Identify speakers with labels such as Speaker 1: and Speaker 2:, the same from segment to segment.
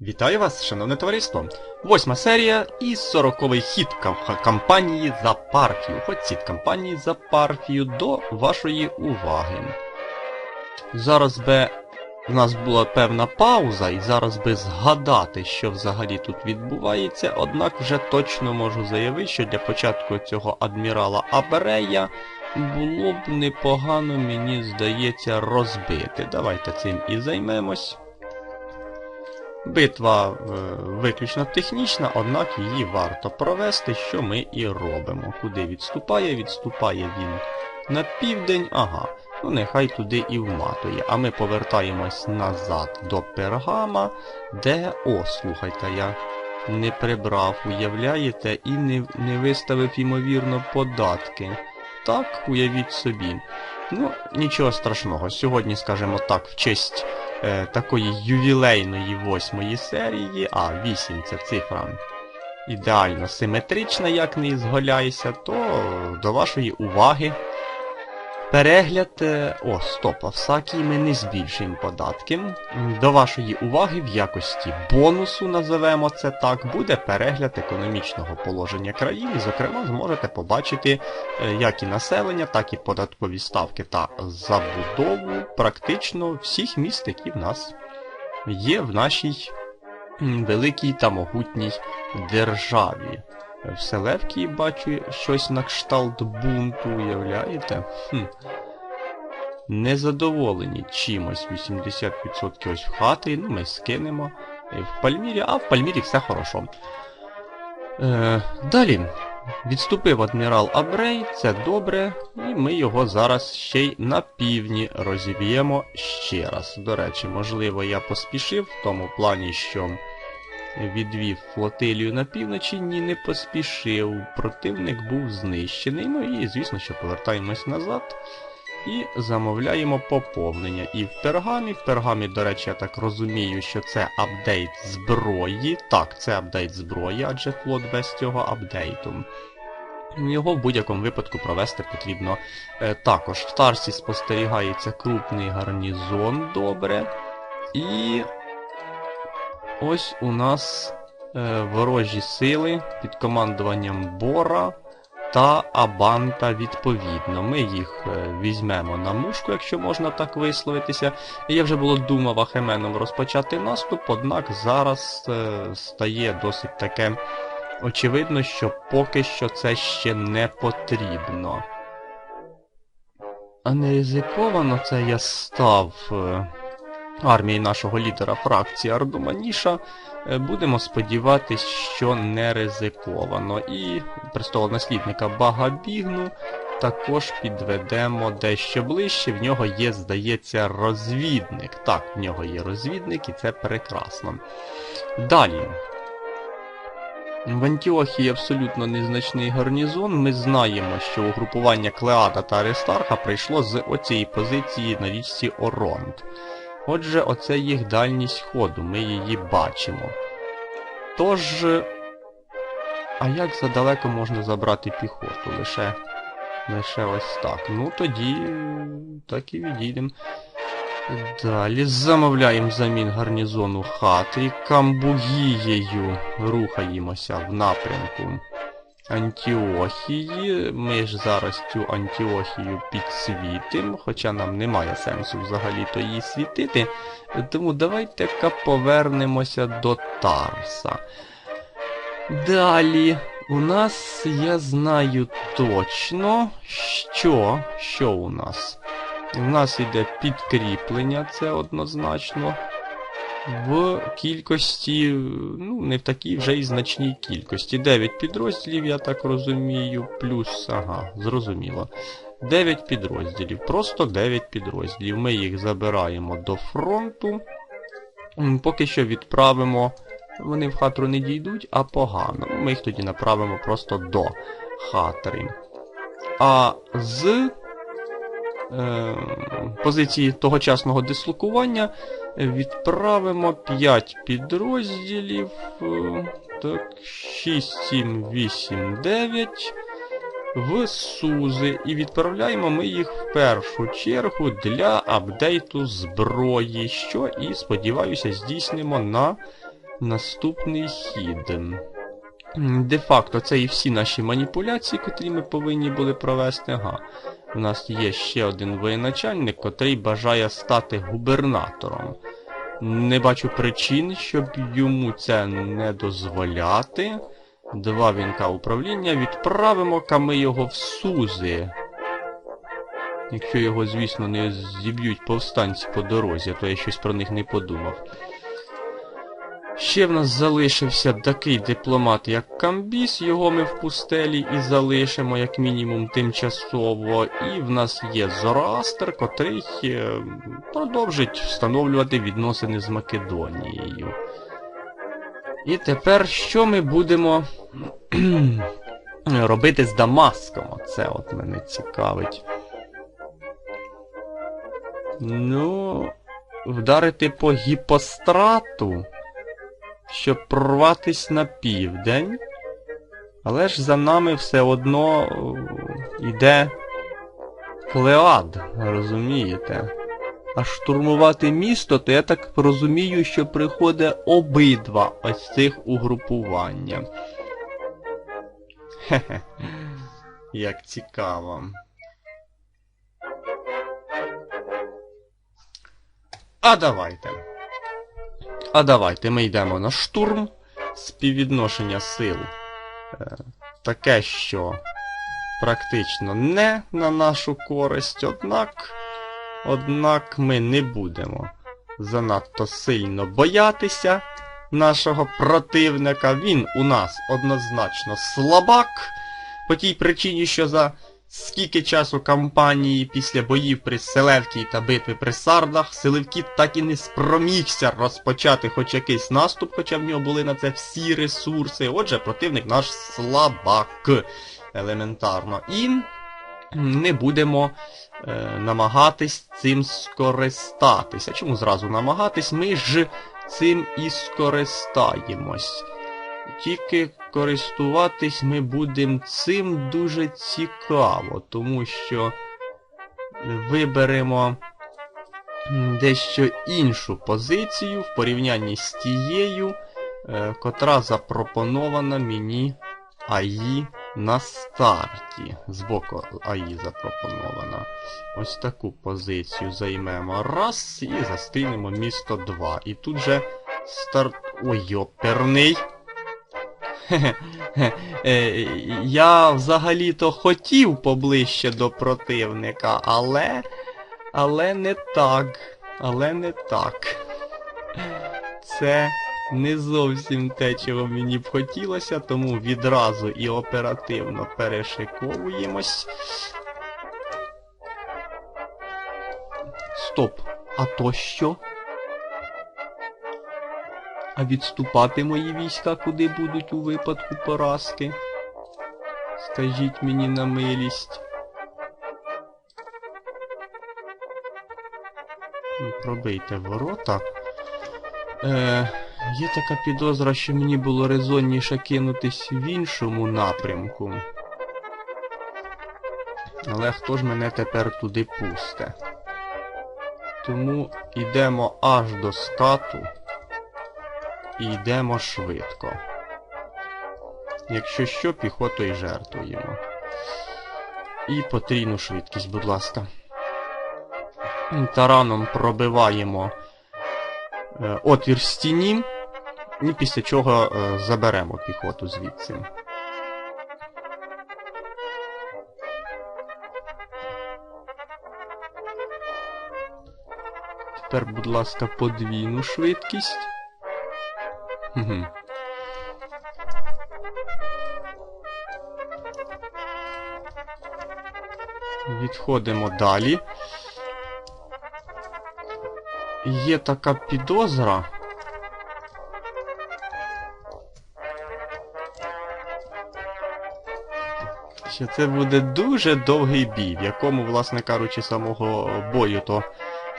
Speaker 1: Вітаю вас, шановне товариство! Восьма серія і сороковий хід кампанії за партію. Хід кампанії за партію до вашої уваги. Зараз би в нас була певна пауза, і зараз би згадати, що взагалі тут відбувається, однак вже точно можу заявити, що для початку цього адмірала Аберея було б непогано, мені здається, розбити. Давайте цим і займемось. Битва е, виключно технічна, однак її варто провести, що ми і робимо. Куди відступає? Відступає він на південь, ага. Ну нехай туди і вматує. А ми повертаємось назад до пергама, де. О, слухайте, я не прибрав, уявляєте, і не, не виставив, ймовірно, податки. Так, уявіть собі. Ну, нічого страшного. Сьогодні, скажімо так, в честь е, такої ювілейної восьмої серії, а 8 це цифра ідеально симетрична, як не ізголяйся, то до вашої уваги перегляд. е, О, стоп, а в Сакі ми не збільшуємо податки. До вашої уваги в якості бонусу, називемо це так, буде перегляд економічного положення країни. Зокрема, зможете побачити е, як і населення, так і податкові ставки та забудову практично всіх міст, які в нас є в нашій великій та могутній державі. В Селевкії бачу щось на кшталт бунту, уявляєте? Хм. Незадоволені чимось 80% ось в хати, ну ми скинемо в Пальмірі, а в Пальмірі все хорошо. Е, далі. Відступив адмірал Абрей, це добре, і ми його зараз ще й на півдні розіб'ємо ще раз. До речі, можливо, я поспішив в тому плані, що відвів флотилію на півночі, ні, не поспішив. Противник був знищений. Ну і, звісно, що повертаємось назад і замовляємо поповнення. І в пергамі, в пергамі, до речі, я так розумію, що це апдейт зброї. Так, це апдейт зброї, адже флот без цього апдейту. Його в будь-якому випадку провести потрібно е, також. В Тарсі спостерігається крупний гарнізон, добре. І ось у нас е, ворожі сили під командуванням Бора та Абанта відповідно. Ми їх е, візьмемо на мушку, якщо можна так висловитися. Я вже було думав Ахеменом розпочати наступ, однак зараз е, стає досить таке очевидно, що поки що це ще не потрібно. А не ризиковано це я став е, армії нашого лідера фракції Ардуманіша. Е, Будемо сподіватись, що не ризиковано. І престолонаслідника Багабігну також підведемо дещо ближче. В нього є, здається, розвідник. Так, в нього є розвідник, і це прекрасно. Далі. В Антіохії абсолютно незначний гарнізон. Ми знаємо, що угрупування Клеада та Аристарха прийшло з оцієї позиції на річці Оронт. Отже, оце їх дальність ходу, ми її бачимо. Тож. А як задалеко можна забрати піхоту? Лише. Лише ось так. Ну тоді. Так і відійдемо. Далі замовляємо замін гарнізону хати. Камбугією рухаємося в напрямку Антіохії. Ми ж зараз цю Антіохію підсвітимо, хоча нам немає сенсу взагалі-то її світити. Тому давайте-ка повернемося до Тарса. Далі. У нас, я знаю точно, що. Що у нас? У нас йде підкріплення, це однозначно. В кількості, ну, не в такій вже й значній кількості. 9 підрозділів, я так розумію, плюс, ага, зрозуміло. 9 підрозділів, просто 9 підрозділів. Ми їх забираємо до фронту. Поки що відправимо. Вони в хатру не дійдуть, а погано. Ми їх тоді направимо просто до хатри. А з позиції тогочасного дислокування відправимо 5 підрозділів. е, Так, 6, 7, 8, 9 в Сузи. І відправляємо ми їх в першу чергу для апдейту зброї, що і, сподіваюся, здійснимо на наступний хід. Де-факто, це і всі наші маніпуляції, котрі ми повинні були провести. Ага. У нас є ще один воєначальник, котрий бажає стати губернатором. Не бачу причин, щоб йому це не дозволяти. Два вінка управління відправимо-ка ми його в Сузи. Якщо його, звісно, не зіб'ють повстанці по дорозі, то я щось про них не подумав. Ще в нас залишився такий дипломат, як Камбіс, його ми в пустелі і залишимо, як мінімум, тимчасово. І в нас є Зороастер, котрий е, продовжить встановлювати відносини з Македонією. І тепер що ми будемо робити з Дамаском? Це от мене цікавить. Ну, вдарити по гіпострату, щоб прорватись на південь. Але ж за нами все одно е, йде Клеад, розумієте? А штурмувати місто, то я так розумію, що приходить обидва ось цих угрупування. Хе-хе. Як цікаво. А давайте. А давайте ми йдемо на штурм. Співвідношення сил. Е, таке, що практично не на нашу користь, однак. Однак ми не будемо занадто сильно боятися нашого противника. Він у нас однозначно слабак. По тій причині, що за скільки часу кампанії після боїв при Селевкій та битви при Сардах Селевкіт так і не спромігся розпочати хоч якийсь наступ, хоча в нього були на це всі ресурси. Отже, противник наш слабак. Елементарно. І не будемо е, намагатись цим скористатися. Чому зразу намагатись? Ми ж цим і скористаємось. Тільки користуватись ми будемо цим дуже цікаво, тому що виберемо дещо іншу позицію в порівнянні з тією, е, котра запропонована мені АІ на старті. Збоку АІ запропонована. Ось таку позицію займемо раз і застрінемо місто 2. І тут же старт. Ой, йоперний. Е, Я взагалі-то хотів поближче до противника, але. Але не так. Але не так. Це не зовсім те, чого мені б хотілося, тому відразу і оперативно перешиковуємось. Стоп. А то що? А відступати мої війська куди будуть у випадку поразки? Скажіть мені на милість. Ну, Пробийте ворота. Е, є така підозра, що мені було резонніше кинутись в іншому напрямку. Але хто ж мене тепер туди пусте? Тому йдемо аж до скату і йдемо швидко. Якщо що, піхотою жертвуємо. І потрійну швидкість, будь ласка. Тараном пробиваємо е, отвір в стіні, і після чого е, заберемо піхоту звідси. Тепер, будь ласка, подвійну швидкість. Відходимо далі. Є така підозра. Що це буде дуже довгий бій, в якому, власне кажучи, самого бою то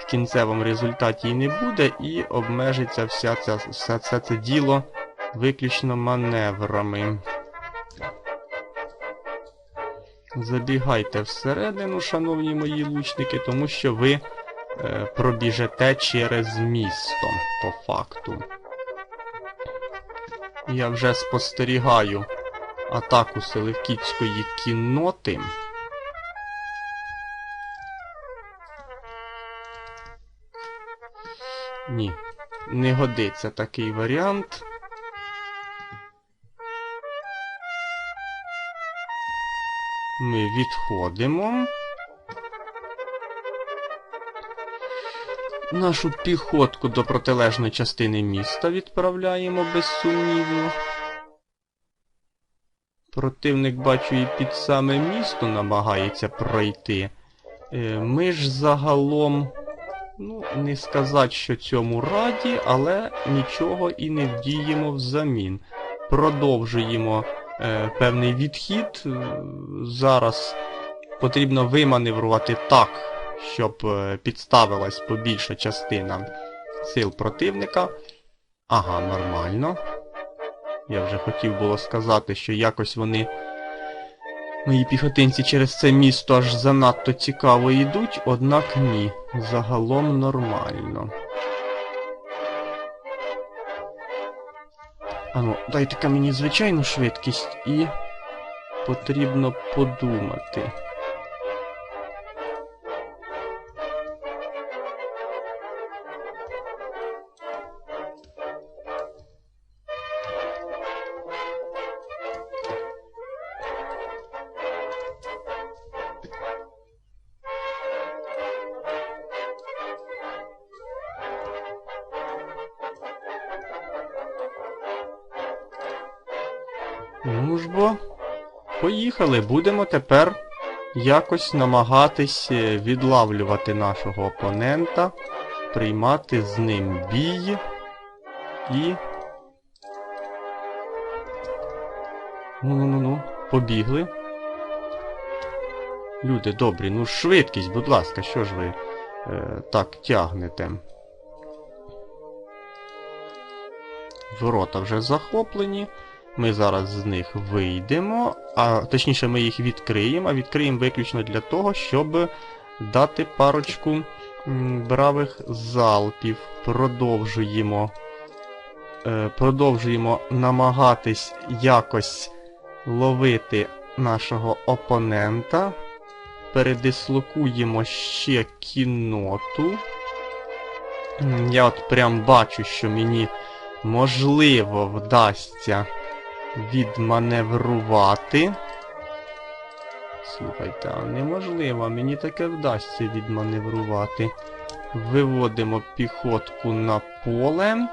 Speaker 1: в кінцевому результаті і не буде, і обмежиться вся ця, все, все це діло виключно маневрами. Забігайте всередину, шановні мої лучники, тому що ви е, пробіжете через місто, по факту. я вже спостерігаю атаку селевкітської кінноти. Ні, не годиться такий варіант. Ми відходимо. Нашу піхотку до протилежної частини міста відправляємо безсумнівно. Противник, бачу, і під саме місто намагається пройти. Е, Ми ж загалом, ну, не сказати, що цьому раді, але нічого і не вдіємо взамін. Продовжуємо е, певний відхід. Е, Зараз потрібно виманеврувати так, щоб е, підставилась побільша частина сил противника. Ага, нормально. Я вже хотів було сказати, що якось вони, мої піхотинці, через це місто аж занадто цікаво йдуть, однак ні. Загалом нормально. Ану, дайте-ка мені звичайну швидкість і потрібно подумати. Поїхали. Будемо тепер якось намагатись е, відлавлювати нашого опонента, приймати з ним бій і. Ну-ну-ну, побігли. Люди добрі, ну швидкість, будь ласка, що ж ви е, так тягнете? Ворота вже захоплені. Ми зараз з них вийдемо, а точніше ми їх відкриємо, а відкриємо виключно для того, щоб дати парочку бравих залпів. Продовжуємо. Е, продовжуємо намагатись якось ловити нашого опонента. Передислокуємо ще кінноту. Я от прям бачу, що мені можливо вдасться відманеврувати. Слухайте, а неможливо, мені таке вдасться відманеврувати. Виводимо піхотку на поле.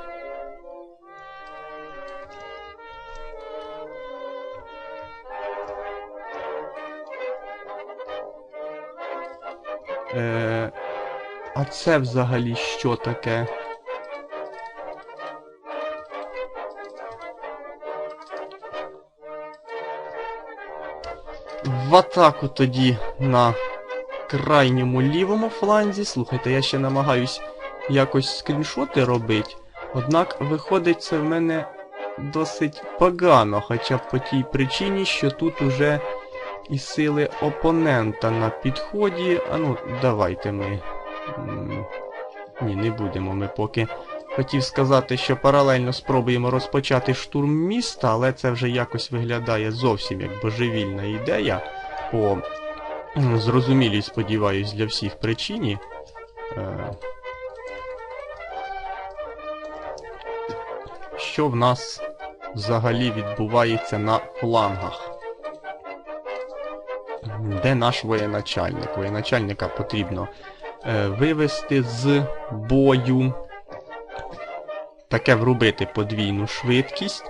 Speaker 1: Е, а це взагалі що таке? В атаку тоді на крайньому лівому фланзі. Слухайте, я ще намагаюсь якось скріншоти робити. Однак виходить це в мене досить погано, хоча б по тій причині, що тут уже і сили опонента на підході. А ну, давайте ми. Ні, не будемо ми поки. Хотів сказати, що паралельно спробуємо розпочати штурм міста, але це вже якось виглядає зовсім як божевільна ідея. По зрозумілій, сподіваюсь, для всіх причині. Е, Що в нас взагалі відбувається на флангах? Де наш воєначальник? Воєначальника потрібно е, вивести з бою. Таке врубити подвійну швидкість.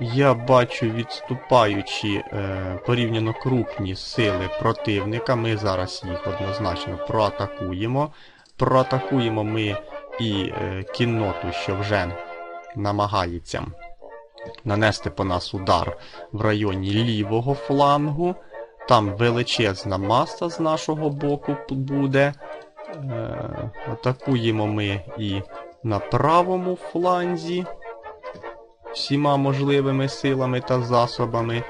Speaker 1: Я бачу відступаючі е, порівняно крупні сили противника. Ми зараз їх однозначно проатакуємо. Проатакуємо ми і е, кінноту, що вже намагається нанести по нас удар в районі лівого флангу. Там величезна маса з нашого боку буде. Е, атакуємо ми і на правому фланзі всіма можливими силами та засобами.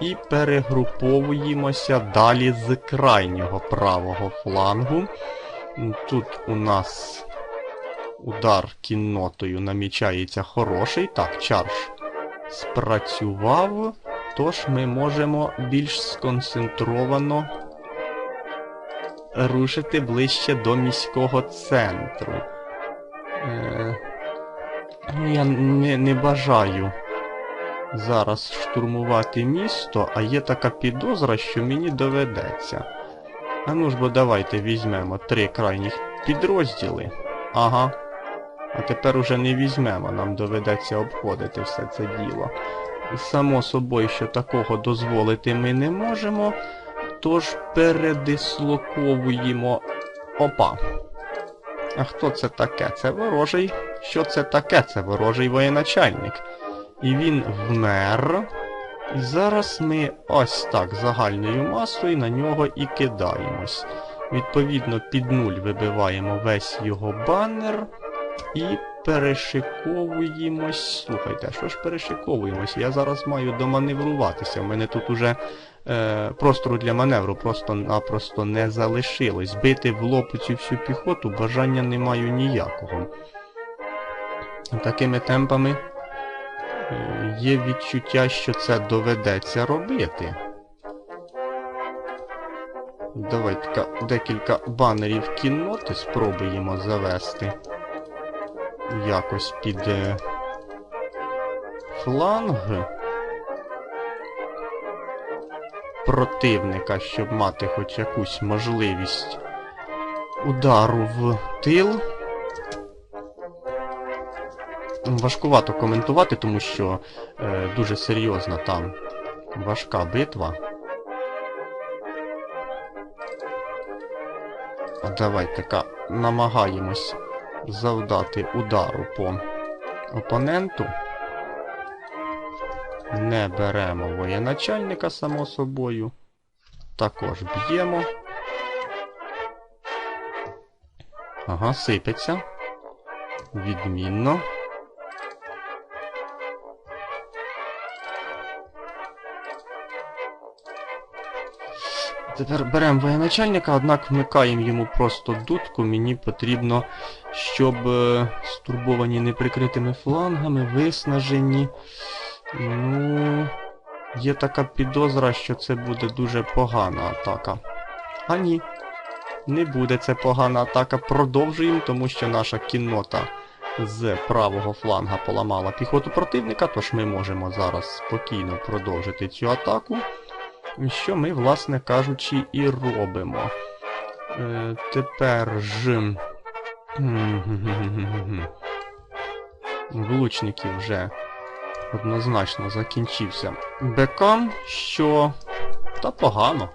Speaker 1: І перегруповуємося далі з крайнього правого флангу. Тут у нас удар кіннотою намічається хороший. Так, чарж спрацював, тож ми можемо більш сконцентровано рушити ближче до міського центру. Е, ну, я не, не бажаю зараз штурмувати місто, а є така підозра, що мені доведеться. А ну ж бо давайте візьмемо три крайніх підрозділи. Ага. А тепер уже не візьмемо, нам доведеться обходити все це діло. Само собою, що такого дозволити ми не можемо, тож передислоковуємо. Опа. А хто це таке? Це ворожий. Що це таке? Це ворожий воєначальник. І він вмер. І зараз ми ось так загальною масою на нього і кидаємось. Відповідно, під нуль вибиваємо весь його банер і перешиковуємось. Слухайте, що ж перешиковуємось? Я зараз маю доманевруватися. У мене тут уже е, простору для маневру просто-напросто не залишилось. Бити в лоб цю всю піхоту бажання не маю ніякого. Такими темпами. Е, є відчуття, що це доведеться робити. Давайте декілька банерів кінноти спробуємо завести якось під фланг противника, щоб мати хоч якусь можливість удару в тил. Важкувато коментувати, тому що е, дуже серйозна там важка битва. Давайте-ка намагаємось завдати удару по опоненту. Не беремо воєначальника, само собою. Також б'ємо. Ага, сипеться. Відмінно. Тепер беремо воєначальника, однак вмикаємо йому просто дудку. Мені потрібно, щоб е, стурбовані неприкритими флангами, виснажені. Ну, є така підозра, що це буде дуже погана атака. А ні, не буде це погана атака. Продовжуємо, тому що наша кіннота з правого фланга поламала піхоту противника, тож ми можемо зараз спокійно продовжити цю атаку. Що ми, власне кажучи, і робимо. Е, Тепер ж. Влучників вже однозначно закінчився БК, що. Та погано.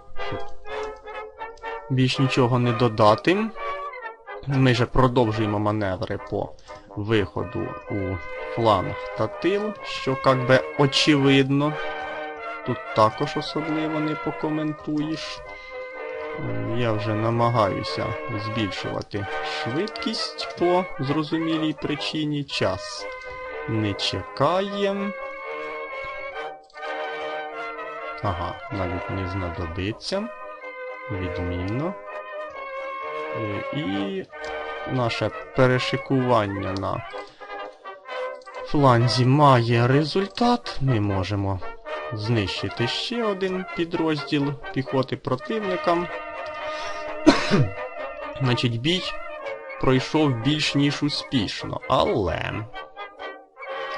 Speaker 1: Більш нічого не додати. Ми же продовжуємо маневри по виходу у фланг та тил, що як би очевидно. Тут також особливо не покоментуєш. Я вже намагаюся збільшувати швидкість по зрозумілій причині. Час не чекає. Ага, навіть не знадобиться. Відмінно. Е, і наше перешикування на фланзі має результат. Ми можемо знищити ще один підрозділ піхоти противника. Значить, бій пройшов більш ніж успішно, але.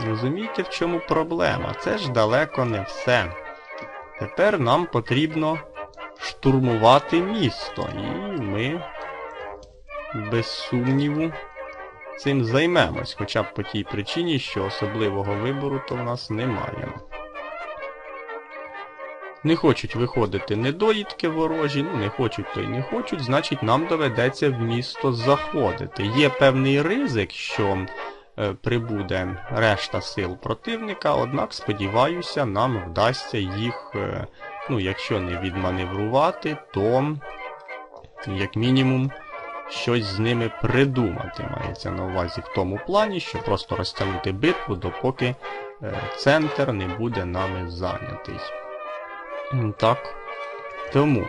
Speaker 1: Розумієте, в чому проблема? Це ж далеко не все. Тепер нам потрібно штурмувати місто. І ми, без сумніву, цим займемось, хоча б по тій причині, що особливого вибору то в нас немає. Не хочуть виходити недоїдки ворожі, ну не хочуть, то й не хочуть, значить нам доведеться в місто заходити. Є певний ризик, що е, прибуде решта сил противника, однак, сподіваюся, нам вдасться їх, е, ну, якщо не відманеврувати, то, як мінімум, щось з ними придумати. Мається на увазі в тому плані, що просто розтягнути битву, допоки е, центр не буде нами зайнятий. Так. Тому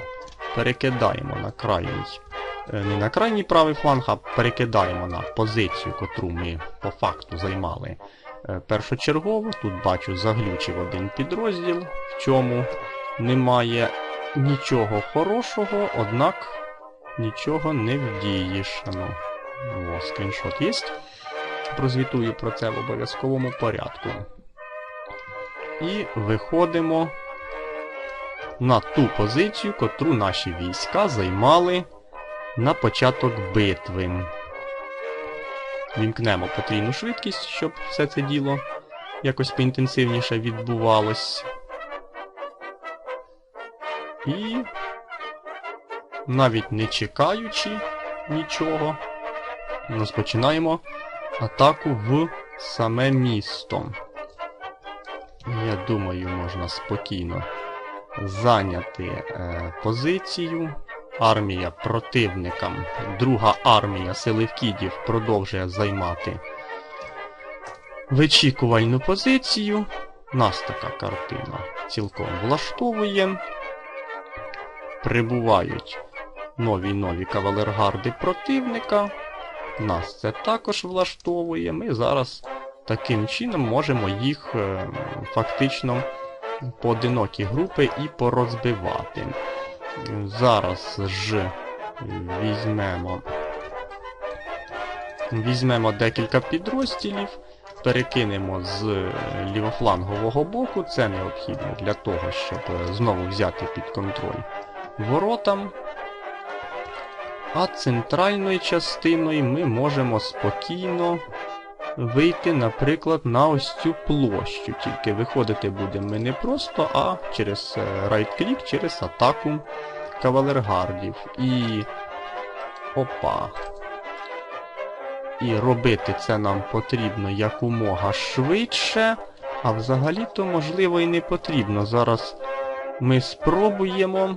Speaker 1: перекидаємо на крайній. Е, не на крайній правий фланг, а перекидаємо на позицію, котру ми по факту займали е, першочергово. Тут бачу заглючив один підрозділ, в чому немає нічого хорошого, однак нічого не вдієш. Ну, о, скріншот є. Прозвітую про це в обов'язковому порядку. І виходимо на ту позицію, котру наші війська займали на початок битви. Вімкнемо потрійну швидкість, щоб все це діло якось поінтенсивніше відбувалось. І навіть не чекаючи нічого, розпочинаємо атаку в саме місто. Я думаю, можна спокійно зайняти е, позицію. Армія противникам, друга армія селевкідів продовжує займати вичікувальну позицію. Нас така картина цілком влаштовує. Прибувають нові нові кавалергарди противника. Нас це також влаштовує. Ми зараз таким чином можемо їх е, фактично поодинокі групи і порозбивати. Зараз ж візьмемо візьмемо декілька підрозділів, перекинемо з лівофлангового боку. Це необхідно для того, щоб знову взяти під контроль воротам. А центральною частиною ми можемо спокійно вийти, наприклад, на ось цю площу. Тільки виходити будемо ми не просто, а через райт-клік, через атаку кавалергардів. І. Опа. І робити це нам потрібно якомога швидше. А взагалі-то, можливо, і не потрібно. Зараз ми спробуємо.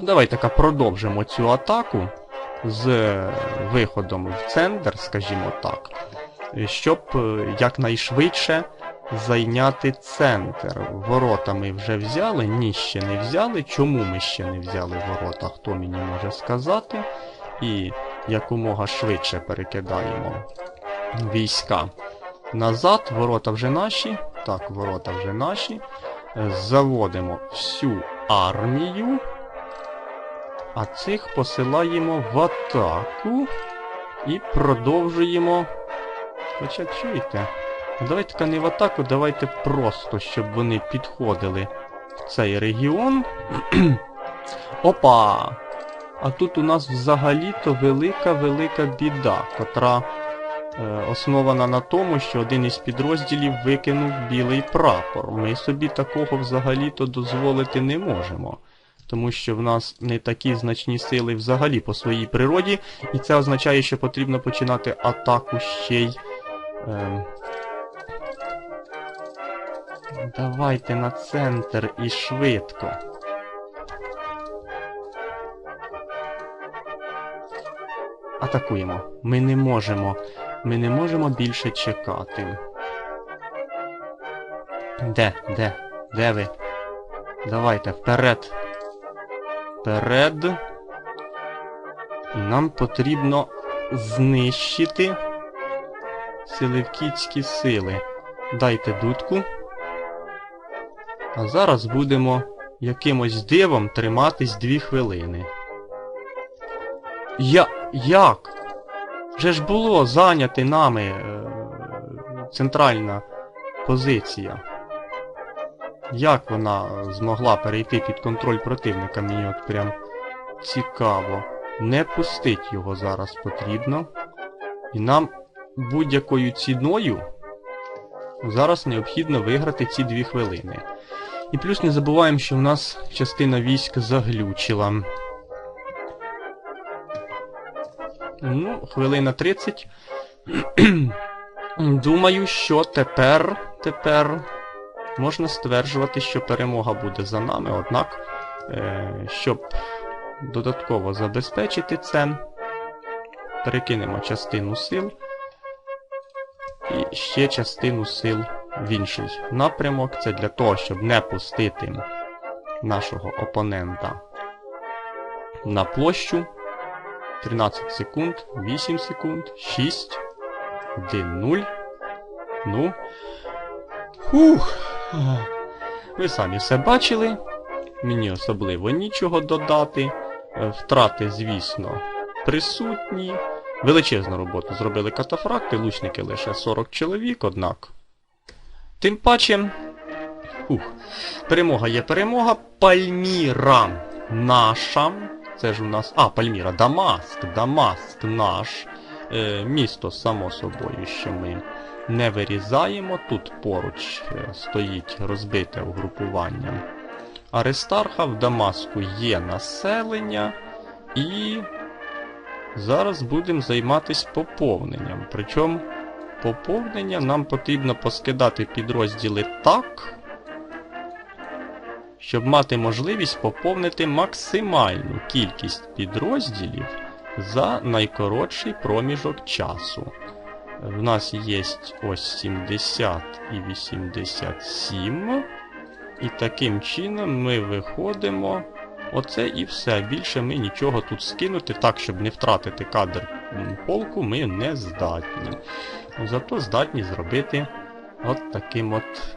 Speaker 1: Давайте-ка продовжимо цю атаку з виходом в центр, скажімо так, щоб якнайшвидше зайняти центр. Ворота ми вже взяли, ні, ще не взяли. Чому ми ще не взяли ворота, хто мені може сказати? І якомога швидше перекидаємо війська назад. Ворота вже наші. Так, ворота вже наші. Заводимо всю армію. А цих посилаємо в атаку і продовжуємо. Хоча чуєте? Давайте-ка не в атаку, давайте просто, щоб вони підходили в цей регіон. Опа! А тут у нас взагалі-то велика-велика біда, котра е, основана на тому, що один із підрозділів викинув білий прапор. Ми собі такого взагалі-то дозволити не можемо тому що в нас не такі значні сили взагалі по своїй природі, і це означає, що потрібно починати атаку ще й. Е... Давайте на центр і швидко. Атакуємо. Ми не можемо. Ми не можемо більше чекати. Де? Де? Де ви? Давайте, вперед! Вперед. Нам потрібно знищити силевкітські сили. Дайте дудку. А зараз будемо якимось дивом триматись дві хвилини. Я. Як? Вже ж було зайняти нами е, центральна позиція. Як вона змогла перейти під контроль противника, мені от прям цікаво. Не пустить його зараз потрібно. І нам будь-якою ціною зараз необхідно виграти ці дві хвилини. І плюс не забуваємо, що в нас частина військ заглючила. Ну, хвилина 30. Думаю, що тепер, тепер можна стверджувати, що перемога буде за нами, однак, е, щоб додатково забезпечити це, перекинемо частину сил і ще частину сил в інший напрямок. Це для того, щоб не пустити нашого опонента на площу. 13 секунд, 8 секунд, 6, 1-0. Ну. Фух. Ви самі все бачили. Мені особливо нічого додати. Е, Втрати, звісно, присутні. Величезну роботу зробили катафракти, лучники лише 40 чоловік, однак. Тим паче. Фух. Перемога є перемога. Пальміра наша. Це ж у нас. А, Пальміра, Дамаск, Дамаск наш. Е, місто, само собою, що ми не вирізаємо. Тут поруч е, стоїть розбите угрупування Аристарха. В Дамаску є населення. І зараз будемо займатися поповненням. Причому поповнення нам потрібно поскидати підрозділи так, щоб мати можливість поповнити максимальну кількість підрозділів за найкоротший проміжок часу. В нас є ось 70 і 87. І таким чином ми виходимо. Оце і все. Більше ми нічого тут скинути, так, щоб не втратити кадр полку, ми не здатні. Зато здатні зробити от таким от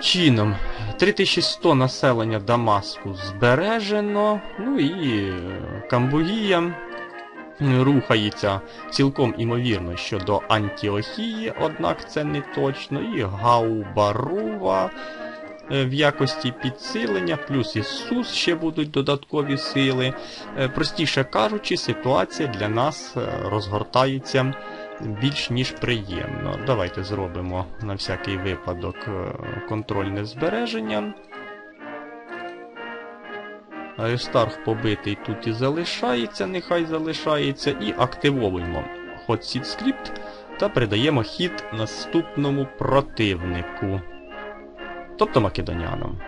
Speaker 1: чином. 3100 населення Дамаску збережено. Ну і е, Камбугія рухається цілком імовірно щодо Антіохії, однак це не точно. І Гаубарува е, в якості підсилення, плюс Ісус ще будуть додаткові сили. Е, Простіше кажучи, ситуація для нас е, розгортається більш ніж приємно. Давайте зробимо на всякий випадок контрольне збереження. Аристарх побитий тут і залишається, нехай залишається, і активовуємо Hot Seat Script та передаємо хід наступному противнику, тобто македонянам.